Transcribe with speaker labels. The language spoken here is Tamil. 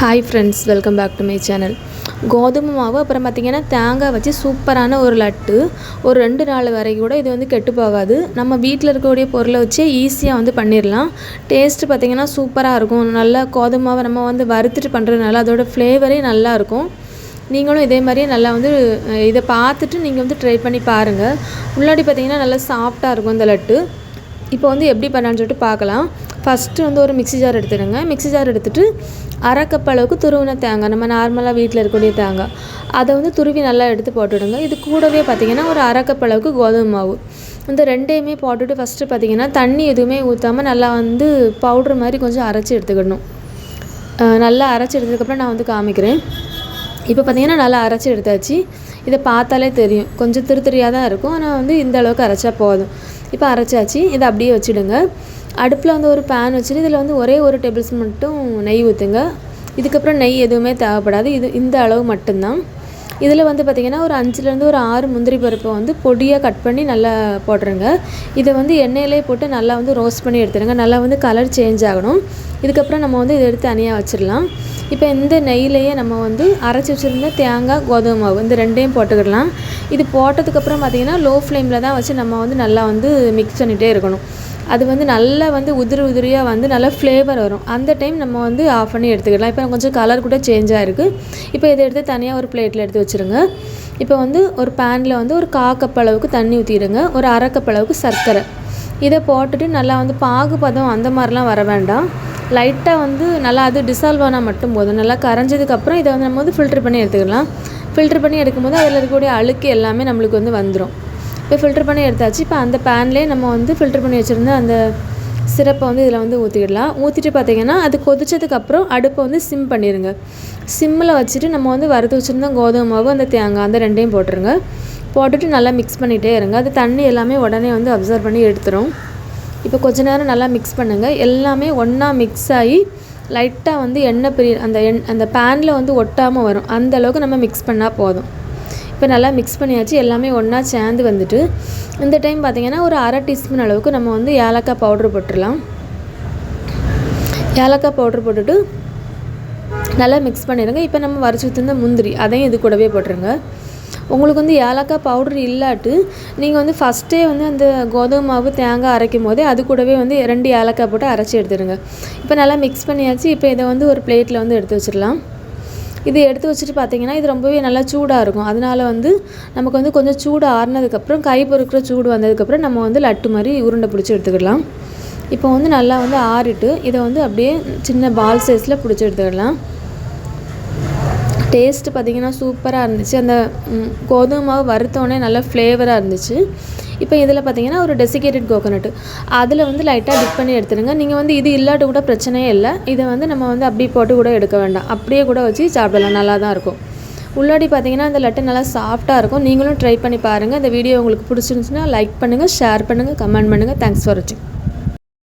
Speaker 1: Hi friends welcome back to my channel கோதுமை மாவு அப்புறம் பார்த்திங்கன்னா தேங்காய் வச்சு சூப்பரான ஒரு லட்டு. ஒரு ரெண்டு நாள் வரைக்கும் கூட இது வந்து கெட்டு போகாது. நம்ம வீட்டில் இருக்கக்கூடிய பொருளை வச்சு ஈஸியாக வந்து பண்ணிடலாம் டேஸ்ட்டு பார்த்திங்கன்னா சூப்பராக இருக்கும். நல்லா கோதுமை மாவை நம்ம வந்து வறுத்துட்டு பண்ணுறதுனால அதோட ஃப்ளேவரே நல்லாயிருக்கும் நீங்களும் இதே மாதிரியே நல்லா வந்து இதை பார்த்துட்டு நீங்கள் வந்து ட்ரை பண்ணி பாருங்கள் முன்னாடி பார்த்திங்கன்னா நல்லா சாஃப்டாக இருக்கும் இந்த லட்டு. இப்போ வந்து எப்படி பண்ணலான்னு சொல்லிட்டு பார்க்கலாம். ஃபஸ்ட்டு வந்து ஒரு மிக்ஸி ஜார் எடுத்துடுங்க. மிக்ஸி ஜார் எடுத்துகிட்டு அரை கப் அளவுக்கு துருவின தேங்காய் நம்ம நார்மலாக வீட்டில் இருக்கக்கூடிய தேங்காய் அதை வந்து துருவி நல்லா எடுத்து போட்டுவிடுங்க இது கூடவே பார்த்திங்கன்னா ஒரு அரை கப் அளவுக்கு கோதுமை மாவு. இந்த ரெண்டையுமே போட்டுட்டு ஃபஸ்ட்டு பார்த்திங்கன்னா தண்ணி எதுவுமே ஊற்றாமல் நல்லா வந்து பவுட்ரு மாதிரி கொஞ்சம் அரைச்சி எடுத்துக்கிடணும் நல்லா அரைச்சி எடுத்ததுக்கப்புறம் நான் வந்து காமிக்கிறேன். இப்போ பார்த்தீங்கன்னா நல்லா அரைச்சி எடுத்தாச்சு. இதை பார்த்தாலே தெரியும். கொஞ்சம் திரு திரியாக தான் இருக்கும். ஆனால் வந்து இந்த அளவுக்கு அரைச்சா போதும். இப்போ அரைச்சாச்சு. இதை அப்படியே வச்சுடுங்க. அடுப்பில் வந்து ஒரு பேன் வச்சுட்டு இதில் வந்து ஒரே ஒரு டேபிள் ஸ்பூன் மட்டும் நெய் ஊற்றுங்க இதுக்கப்புறம் நெய் எதுவுமே தேவைப்படாது. இது இந்த அளவு மட்டும்தான். இதில் வந்து பார்த்திங்கன்னா ஒரு அஞ்சுலேருந்து ஒரு ஆறு முந்திரி பருப்பை வந்து பொடியாக கட் பண்ணி நல்லா போட்டுருங்க. இதை வந்து எண்ணெயிலே போட்டு நல்லா வந்து ரோஸ்ட் பண்ணி எடுத்துருங்க. நல்லா வந்து கலர் சேஞ்ச் ஆகணும். இதுக்கப்புறம் நம்ம வந்து இதை எடுத்து தனியாக வச்சிடலாம். இப்போ இந்த நெய்யிலையே நம்ம வந்து அரைச்சி வச்சுருந்த தேங்காய் கோதுமை மாவு இந்த ரெண்டையும் போட்டுக்கிடலாம். இது போட்டதுக்கப்புறம் பார்த்திங்கன்னா லோ ஃப்ளேமில் தான் வச்சு நம்ம வந்து நல்லா வந்து மிக்ஸ் பண்ணிகிட்டே இருக்கணும். அது வந்து நல்லா வந்து உதிரி உதிரியாக வந்து நல்லா ஃப்ளேவர் வரும். அந்த டைம் நம்ம வந்து ஆஃப் பண்ணி எடுத்துக்கலாம். இப்போ கொஞ்சம் கலர் கூட சேஞ்ச் ஆகிருக்கு இப்போ இதை எடுத்து தனியாக ஒரு பிளேட்டில் எடுத்து வச்சுருங்க. இப்போ வந்து ஒரு பேனில் வந்து ஒரு கா கப் அளவுக்கு தண்ணி ஊற்றிடுங்க ஒரு அரை கப் அளவுக்கு சர்க்கரை. இதை போட்டுட்டு நல்லா வந்து பாகு பதம் அந்த மாதிரிலாம் வர வேண்டாம். லைட்டாக வந்து நல்லா அது டிசால்வ் ஆனால் மட்டும் போதும். நல்லா கரைஞ்சதுக்கப்புறம் இதை வந்து நம்ம வந்து ஃபில்ட்ரு பண்ணி எடுத்துக்கலாம். ஃபில்ட்ரு பண்ணி எடுக்கும்போது அதில் இருக்கக்கூடிய அழுக்கு எல்லாமே நம்மளுக்கு வந்து வந்துடும் இப்போ ஃபில்டர் பண்ணி எடுத்தாச்சு. இப்போ அந்த பேன்லேயே நம்ம வந்து ஃபில்ட்ரு பண்ணி வச்சுருந்த அந்த சிரப்பை வந்து இதில் வந்து ஊற்றிடலாம் ஊற்றிட்டு பார்த்தீங்கன்னா அது கொதிச்சதுக்கப்புறம் அடுப்பை வந்து சிம் பண்ணிடுங்க சிம்மில் வச்சுட்டு நம்ம வந்து வறுத்து வச்சுருந்த கோதுமை மாவு அந்த தேங்காய் அந்த ரெண்டையும் போட்டுருங்க. போட்டுட்டு நல்லா மிக்ஸ் பண்ணிகிட்டே இருங்க. அது தண்ணி எல்லாமே உடனே வந்து அப்சர்வ் பண்ணி எடுத்துரும். இப்போ கொஞ்ச நேரம் நல்லா மிக்ஸ் பண்ணுங்கள் எல்லாமே ஒன்றா மிக்ஸ் ஆகி லைட்டாக வந்து எண்ணெய் பிரி அந்த எண் அந்த பேனில் வந்து ஒட்டாமல் வரும். அந்தளவுக்கு நம்ம மிக்ஸ் பண்ணால் போதும். இப்போ நல்லா மிக்ஸ் பண்ணியாச்சு. எல்லாமே ஒன்றா சேர்ந்து வந்துட்டு இந்த டைம் பார்த்திங்கன்னா ஒரு அரை டீஸ்பூன் அளவுக்கு நம்ம வந்து ஏலக்காய் பவுட்ரு போட்டுடலாம். ஏலக்காய் பவுட்ரு போட்டுட்டு நல்லா மிக்ஸ் பண்ணிடுங்க இப்போ நம்ம வரைச்சி வச்சுருந்த முந்திரி அதையும் இது கூடவே போட்டுருங்க. உங்களுக்கு வந்து ஏலக்காய் பவுடர் இல்லாட்டு நீங்கள் வந்து ஃபஸ்ட்டே வந்து அந்த கோதுமை மாவு தேங்காய் அரைக்கும் போதே அது கூடவே வந்து ரெண்டு ஏலக்காய் போட்டு அரைச்சி எடுத்துடுங்க. இப்போ நல்லா மிக்ஸ் பண்ணியாச்சு. இப்போ இதை வந்து ஒரு பிளேட்டில் வந்து எடுத்து வச்சிடலாம். இது எடுத்து வச்சுட்டு பார்த்தீங்கன்னா இது ரொம்பவே நல்லா சூடாக இருக்கும். அதனால வந்து நமக்கு வந்து கொஞ்சம் சூடு ஆறுனதுக்கப்புறம் கை பொறுக்கிற சூடு வந்ததுக்கப்புறம் நம்ம வந்து லட்டு மாதிரி உருண்டை பிடிச்சி எடுத்துக்கிடலாம். இப்போ வந்து நல்லா வந்து ஆறிட்டு இதை வந்து அப்படியே சின்ன பால் சைஸில் பிடிச்சி எடுத்துக்கிடலாம். டேஸ்ட்டு பார்த்திங்கன்னா சூப்பராக இருந்துச்சு. அந்த கோதுமை மாவு வறுத்தோடனே நல்லா ஃப்ளேவராக இருந்துச்சு. இப்போ இதில் பார்த்தீங்கன்னா ஒரு டெசிகேட்டட் கோகோனட் அதில் வந்து லைட்டாக டிப் பண்ணி எடுத்துருங்க நீங்கள் வந்து இது இல்லாட்டு கூட பிரச்சனையே இல்லை. இதை வந்து நம்ம வந்து அப்படியே போட்டு கூட எடுக்க வேண்டாம். அப்படியே கூட வச்சு சாப்பிடலாம். நல்லா தான் இருக்கும். உள்ளாடி பார்த்தீங்கன்னா இந்த லட்டு நல்லா சாஃப்டாக இருக்கும். நீங்களும் ட்ரை பண்ணி பாருங்கள் இந்த வீடியோ உங்களுக்கு பிடிச்சிருந்துச்சுன்னா லைக் பண்ணுங்கள் ஷேர் பண்ணுங்கள் கமெண்ட் பண்ணுங்கள் தேங்க்ஸ் ஃபார் வாட்சிங்